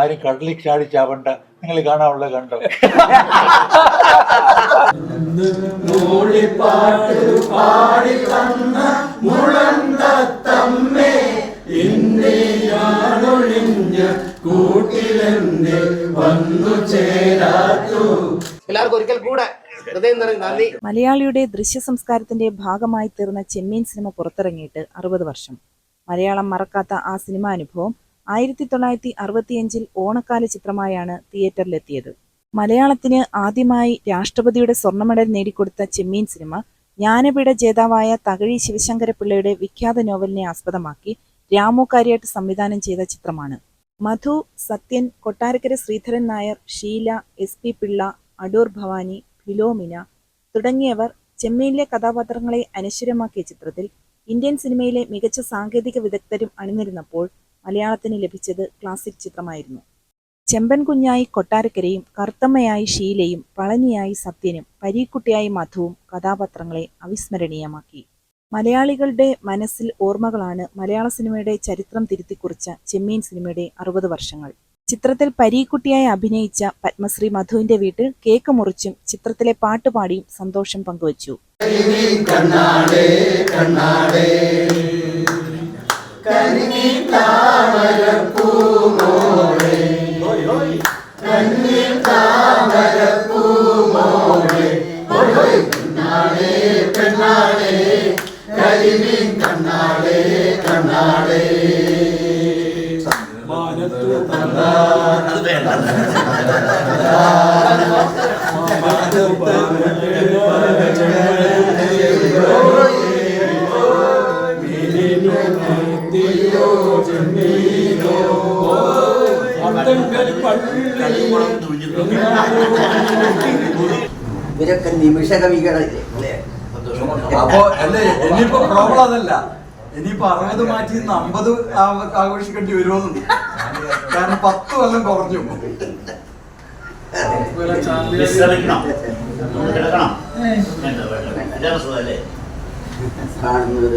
ആരും കടലിൽ ചാടി ചാവണ്ട നിങ്ങൾ കാണാനുള്ള കണ്ടോ? എല്ലാവർക്കും ഒരിക്കൽ കൂടെ ഹൃദയം നിറഞ്ഞ നന്ദി. മലയാളിയുടെ ദൃശ്യ സംസ്കാരത്തിന്റെ ഭാഗമായി തീർന്ന ചെമ്മീൻ സിനിമ പുറത്തിറങ്ങിയിട്ട് അറുപത് വർഷം. മലയാളം മറക്കാത്ത ആ സിനിമാനുഭവം ആയിരത്തി തൊള്ളായിരത്തി അറുപത്തിയഞ്ചിൽ ഓണക്കാല ചിത്രമായാണ് തിയേറ്ററിലെത്തിയത്. മലയാളത്തിന് ആദ്യമായി രാഷ്ട്രപതിയുടെ സ്വർണ മെഡൽ നേടിക്കൊടുത്ത ചെമ്മീൻ സിനിമ ജ്ഞാനപീഠ ജേതാവായ തകഴി ശിവശങ്കരപ്പിള്ളയുടെ വിഖ്യാത നോവലിനെ ആസ്പദമാക്കി രാമു കാര്യാട്ട് സംവിധാനം ചെയ്ത ചിത്രമാണ്. മധു സത്യൻ കൊട്ടാരക്കര ശ്രീധരൻ നായർ ഷീല എസ് പി പിള്ള അടൂർ ഭവാനി ഫിലോമിന തുടങ്ങിയവർ ചെമ്മീനിലെ കഥാപാത്രങ്ങളെ അനശ്വരമാക്കിയ ചിത്രത്തിൽ ഇന്ത്യൻ സിനിമയിലെ മികച്ച സാങ്കേതിക വിദഗ്ധരും അണിനിരുന്നപ്പോൾ മലയാളത്തിന് ലഭിച്ചത് ക്ലാസിക് ചിത്രമായിരുന്നു. ചെമ്പൻ കുഞ്ഞായി കൊട്ടാരക്കരയും കറുത്തമ്മയായി ഷീലയും പളനിയായി സത്യനും പരീക്കുട്ടിയായി മധുവും കഥാപാത്രങ്ങളെ അവിസ്മരണീയമാക്കി. മലയാളികളുടെ മനസ്സിൽ ഓർമ്മകളാണ് മലയാള സിനിമയുടെ ചരിത്രം തിരുത്തിക്കുറിച്ച ചെമ്മീൻ സിനിമയുടെ അറുപത് വർഷങ്ങൾ. ചിത്രത്തിൽ പരീക്കുട്ടിയായി അഭിനയിച്ച പത്മശ്രീ മധുവിന്റെ വീട്ടിൽ കേക്ക് മുറിച്ചും ചിത്രത്തിലെ പാട്ടുപാടിയും സന്തോഷം പങ്കുവച്ചു. ഇവരൊക്കെ നിമിഷ കവികളല്ലേ അപ്പോ അല്ലേ? ഇനിയിപ്പോ പ്രോബ്ലം അതല്ല. ഇനിയിപ്പോ അറുപത് മാറ്റി നിന്ന് അമ്പത് ആ- ആഘോഷിക്കേണ്ടി വരുമെന്നും. കാരണം പത്ത് കൊല്ലം കുറഞ്ഞു. കാണുന്നത്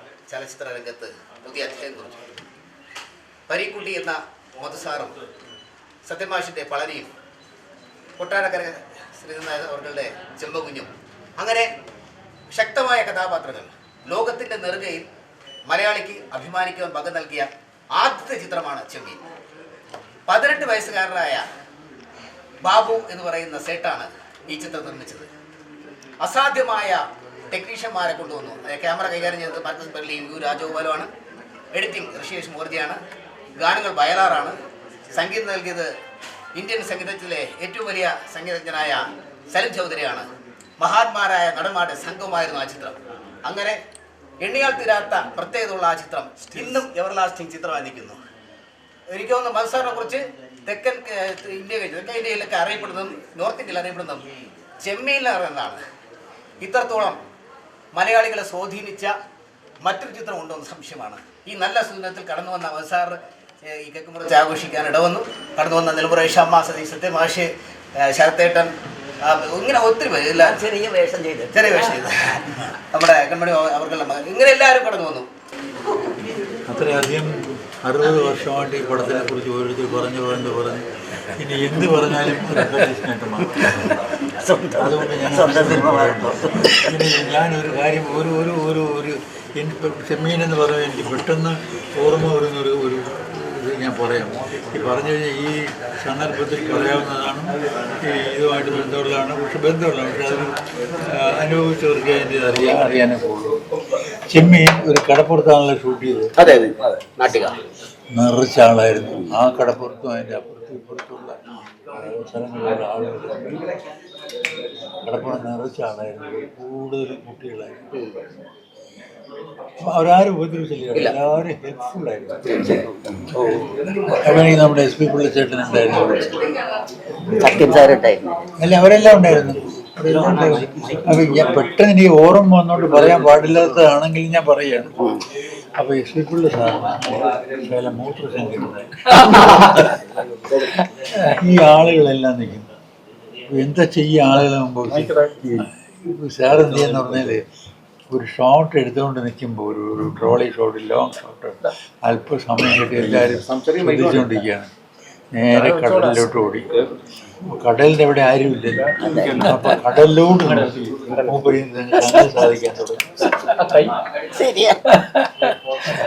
ചലച്ചിത്ര രംഗത്ത് പുതിയ അധ്യായം കുറിച്ചു. പരീക്കുട്ടി എന്ന മധുസാറും സത്യമാഷിന്റെ പളനിയും കൊട്ടാരക്കര ശ്രീനായ അവരുടെ ചെമ്പകുഞ്ഞും അങ്ങനെ ശക്തമായ കഥാപാത്രങ്ങൾ. ലോകത്തിന്റെ നെറുകയിൽ മലയാളിക്ക് അഭിമാനിക്കുവാൻ പങ്കു നൽകിയ ആദ്യത്തെ ചിത്രമാണ് ചെമ്മീൻ. പതിനെട്ട് വയസ്സുകാരനായ ബാബു എന്ന് പറയുന്ന സേട്ടാണ് ഈ ചിത്രം നിർമ്മിച്ചത്. അസാധ്യമായ ടെക്നീഷ്യന്മാരെ കൊണ്ടുവന്നു. ക്യാമറ കൈകാര്യം ചെയ്തത് മാർക്കസ് പള്ളി യു രാജഗോപാലുമാണ്. എഡിറ്റിംഗ് ഋഷിയേഷ് മോർജിയാണ് ഗാനങ്ങൾ വയലാറാണ്. സംഗീതം നൽകിയത് ഇന്ത്യൻ സംഗീതത്തിലെ ഏറ്റവും വലിയ സംഗീതജ്ഞനായ സലിം ചൗധരിയാണ്. മഹാത്മാരായ നടന്മാരുടെ സംഘമായിരുന്നു ആ ചിത്രം. അങ്ങനെ എണ്ണിയാൽ തീരാത്ത പ്രത്യേകതയുള്ള ആ ചിത്രം ഇന്നും എവർലാസ്റ്റിംഗ് ചിത്രമായി നിൽക്കുന്നു എനിക്ക് തോന്നുന്നു മത്സറിനെ കുറിച്ച് തെക്കൻ ഇന്ത്യ തെക്കൻ ഇന്ത്യയിലൊക്കെ അറിയപ്പെടുന്നതും നോർത്ത് ഇന്ത്യയിൽ അറിയപ്പെടുന്നതും ചെമ്മീനിൽ അറിയുന്നതാണ് ഇത്രത്തോളം മലയാളികളെ സ്വാധീനിച്ച മറ്റൊരു ചിത്രം ഉണ്ടോ എന്ന് സംശയമാണ്. ഈ നല്ല സുന്ദരത്തിൽ കടന്നു വന്ന അവസാർ ഈ കക്കുമുറച്ച് ആഘോഷിക്കാൻ ഇടവന്നു. കടന്നു വന്ന നിലമുറ ഷമ്മ സതി സത്യമാഷ് ശരത്തേട്ടൻ ഇങ്ങനെ ഒത്തിരി പേര് ചെറിയ വേഷം ചെയ്ത്. ചെറിയ വേഷം ചെയ്ത്. നമ്മുടെ കൺമണി അവർക്കുള്ള മകൻ. ഇങ്ങനെ എല്ലാവരും കടന്നു വന്നു. അത്രയധികം അറുപത് വർഷമായിട്ട് ഈ പടത്തിനെ കുറിച്ച് ഓരോരുത്തർ പറഞ്ഞു പറഞ്ഞു പറഞ്ഞു. ഇനി എന്ത് പറഞ്ഞാലും മാറും. അതുകൊണ്ട് ഞാൻ സ്വന്തം ഞാനൊരു കാര്യം ഒരു ഒരു ഒരു ഒരു എനിക്ക് ചെമ്മീൻ എന്ന് പറയുന്നത് എനിക്ക് പെട്ടെന്ന് ഓർമ്മ വരുന്ന ഒരു ഒരു ഇത് ഞാൻ പറയാം. ഈ പറഞ്ഞു കഴിഞ്ഞാൽ ഈ സന്ദർഭത്തിൽ പറയാവുന്നതാണ് ഈ ഇതുമായിട്ട് ബന്ധമുള്ളതാണ് പക്ഷെ ബന്ധമുള്ളതാണ് പക്ഷെ അത് അനുഭവിച്ചവർക്ക് അതിന്റെ അറിയാൻ അറിയാനേ പോകുള്ളൂ. ചെമ്മീൻ ഒരു കടപ്പുറത്താണല്ലോ ഷൂട്ട് ചെയ്തത്. അതെ അതെ നാട്ടിക. നിറച്ച ആളായിരുന്നു. ആ കടപ്പുറത്തും അതിന്റെ അപ്പുറത്തും ഇപ്പുറത്തുള്ള സ്ഥലങ്ങളിലുള്ള ആളുകൾ. കടപ്പുറം നിറച്ച ആളായിരുന്നു കൂടുതൽ കുട്ടികളായിരുന്നു അവരാരും ഉപദ്രവിച്ചില്ല. എല്ലാവരും ഹെൽപ്ഫുൾ ആയിരുന്നു. അവിടെ നമ്മുടെ എസ് പി പുള്ളിച്ചേട്ടൻ ഉണ്ടായിരുന്നു അല്ല അവരെല്ലാം ഉണ്ടായിരുന്നു. അപ്പൊ ഞാൻ പെട്ടെന്ന് എനിക്ക് ഓർമ്മ വന്നോണ്ട് പറയാൻ പാടില്ലാത്തതാണെങ്കിൽ ഞാൻ പറയാണ്. അപ്പൊ എസ് പി പിള്ള സാറിന് ഈ ആളുകളെല്ലാം നിൽക്കും എന്താ ചെയ്യ ആളുകളെ മുമ്പ്? സാർ എന്ത് ചെയ്യാന്ന് പറഞ്ഞാൽ ഒരു ഷോട്ട് എടുത്തുകൊണ്ട് നിൽക്കുമ്പോൾ ഒരു ഒരു ട്രോളി ഷോട്ട് ലോങ് ഷോട്ട് അല്പസമയം കിട്ടി എല്ലാവരും ശ്രദ്ധിച്ചുകൊണ്ടിരിക്കുകയാണ്. നേരെ കടലിലോട്ട് ഓടി. കടലിന്റെ കടലിന്റെ അവിടെ ആരുമില്ലല്ലോ? അപ്പൊ കടലിലോട്ട് കാണാൻ സാധിക്കാൻ തുടങ്ങി. ശരിയാ.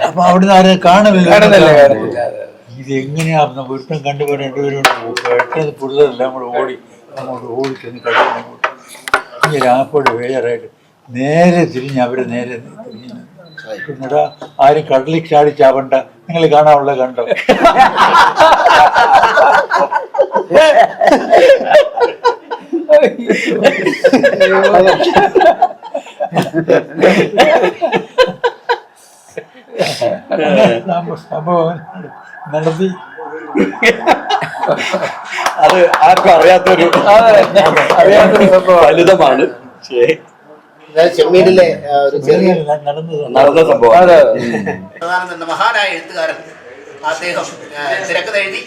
അപ്പൊ അവിടുന്ന് ആരും കാണുന്നില്ല. ഇത് എങ്ങനെയാ? പൊരുത്തം കണ്ടുപോയി രണ്ടുപേരും പെട്ടെന്ന് പിള്ളേരെല്ലാം കൂടെ ഓടി. അങ്ങോട്ട് ഓടി ചെന്ന് കടലിൽ ഈ രാപ്പോട് വേറായിട്ട് നേരെ തിരിഞ്ഞ് അവർ നേരെ തിരിഞ്ഞ് എന്നിട്ടാ ആരും കടലിൽ ചാടി ചാവണ്ട. നിങ്ങൾ കാണാനുള്ള കണ്ടോ? സംഭവം നടത്തി അത് ആർക്കും അറിയാത്തൊരു അറിയാത്തൊരു ഫലിതമാണ് ചെമ്മീനിലെ ഒരു ചെറിയ നടന്ന സംഭവം. പ്രധാനം എന്ന മഹാനായ എഴുത്തുകാരൻ അദ്ദേഹം തിരക്കഥ എഴുതി.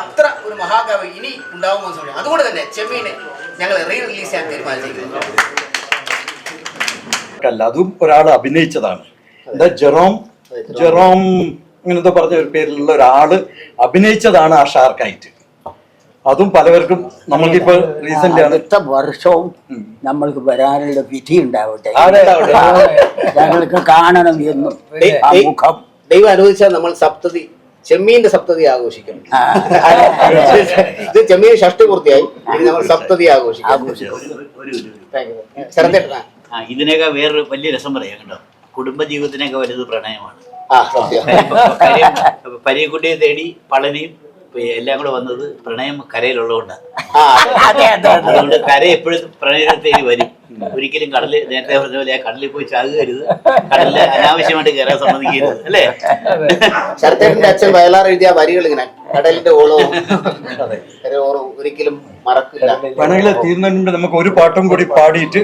അത്ര ഒരു മഹാകവി ഇനി ഉണ്ടാവുമോ എന്ന് പറഞ്ഞു അതുകൊണ്ട് തന്നെ ചെമ്മീനെ ഞങ്ങൾ റീ റിലീസ് ചെയ്യാൻ തീരുമാനിച്ചിരിക്കുന്നു. അല്ല അതും ഒരാൾ അഭിനയിച്ചതാണ്. എന്താ ജെറോം. ജെറോം. ഇങ്ങനത്തെ പറഞ്ഞ ഒരു പേരിലുള്ള ഒരാൾ അഭിനയിച്ചതാണ് ആ ഷാർക്കായിട്ട് അതും പലവർക്കും നമ്മൾക്കിപ്പോ റീസെന്റ് ആണ്. അടുത്ത വർഷവും നമ്മൾക്ക് വരാനുള്ള വിധി ഉണ്ടാവട്ടെ. ഞങ്ങൾക്ക് കാണണം എന്നും ദൈ- ആ മുഖം ദൈവം അനുവദിച്ചാൽ നമ്മൾ സപ്തതി ചെമ്മീന്റെ സപ്തതി ആഘോഷിക്കും. ഇത് ചെമ്മീൻ ഷഷ്ടി പൂർത്തിയായി ഇനി നമ്മൾ സപ്തതി ആഘോഷിക്കും. ശരത്തേട്ടനാ. ആ ഇതിനേക്കാൾ വേറൊരു വലിയ രസം പറയാം കേട്ടോ. കുടുംബജീവിതത്തിനേക്കാൾ വലുത് പ്രണയമാണ്. പരീക്കുട്ടിയെ തേടി പളനിയും എല്ലാം കൂടെ വന്നത് പ്രണയം കരയിലുള്ളതുകൊണ്ടാണ് അതുകൊണ്ട് കര എപ്പോഴും പ്രണയത്തേക്ക് വരും. ഒരിക്കലും കടൽ നേരത്തെ പറഞ്ഞ പോലെ കടലിൽ പോയി ചാകരുത് കടലിൽ അനാവശ്യമായിട്ട് കയറാൻ സമ്മതിക്കരുത് അല്ലേ? ശരത്തേട്ടന്റെ അച്ഛൻ വയലാർ എഴുതിയ വരികൾ ഇങ്ങനെ കടലിന്റെ ഓളവും ഒരിക്കലും മറക്കില്ല. വേണമെങ്കിൽ തീർന്നതിന് നമുക്ക് ഒരു പാട്ടും കൂടി പാടിയിട്ട്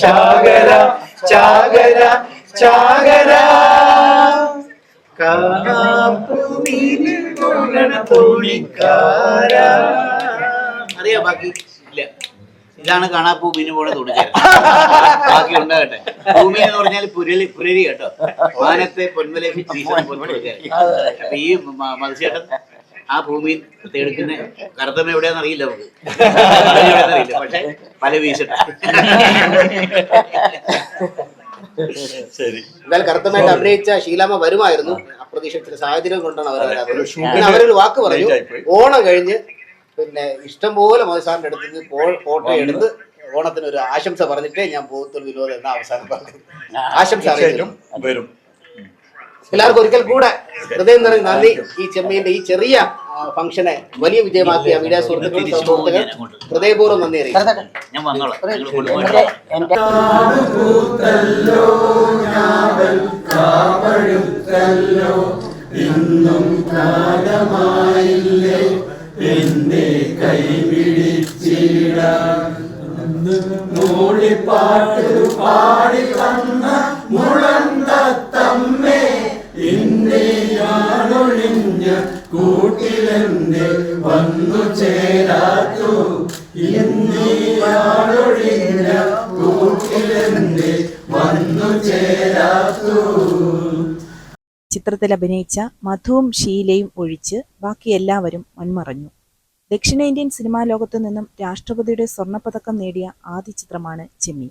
ചാകര ചാകര ചാകര. അറിയാ ബാക്കി ഇല്ല. ഇതാണ് കാണാപ്പൂ മീന് പോലെ തുണിക്കാരൻ ബാക്കി ഉണ്ടാകട്ടെ. ഭൂമി എന്ന് പറഞ്ഞാൽ പുരലി പുരരി കേട്ടോ. വാനത്തെ പൊന്മല അപ്പൊ ഈ മത്സ്യേട്ടൻ ആ ഭൂമിയിൽ തേടുക്കുന്ന കറുത്തമ്മ എവിടെയാന്ന് അറിയില്ല നമുക്ക്. അറിയില്ല. പക്ഷെ പല വീശട്ടെ ശരി. എന്നാൽ കറുത്തമായിട്ട് അഭിനയിച്ച ശീലാമ്മ വരുമായിരുന്നു. അപ്രതീക്ഷിച്ച ചില സാഹചര്യം കൊണ്ടാണ് അവർ വരാത്തത് പിന്നെ അവരൊരു വാക്ക് പറഞ്ഞു. ഓണം കഴിഞ്ഞ് പിന്നെ ഇഷ്ടംപോലെ മോദിസാറിന്റെ അടുത്ത് സാറിന്റെ അടുത്ത് ഫോട്ടോ എടുത്ത് ഓണത്തിന് ഒരു ആശംസ പറഞ്ഞിട്ടേ ഞാൻ പോകത്തുള്ളൂ വിനോദം എന്ന അവസാനം പറഞ്ഞു ആശംസ വരും. എല്ലാവർക്കും ഒരിക്കൽ കൂടെ ഹൃദയം നിറഞ്ഞ നന്ദി. ഈ ചെമ്മീന്റെ ഈ ചെറിയ ഫംഗ്ഷനെ വലിയ വിജയമാക്കിയ മീഡിയ സുഹൃത്തുക്കൾ സുഹൃത്തുക്കൾ. ഹൃദയപൂർവം നന്ദി അറിയിക്കും ഞാൻ ചേരാത്തു. നിങ്ങൾ എന്റെ വന്നു ചേരാത്തു. ചിത്രത്തിൽ അഭിനയിച്ച മധുവും ഷീലയും ഒഴിച്ച് ബാക്കി എല്ലാവരും മൺമറഞ്ഞു. ദക്ഷിണേന്ത്യൻ സിനിമാ ലോകത്തു നിന്നും രാഷ്ട്രപതിയുടെ സ്വർണപ്പതക്കം നേടിയ ആദ്യ ചിത്രമാണ് ചെമ്മീൻ.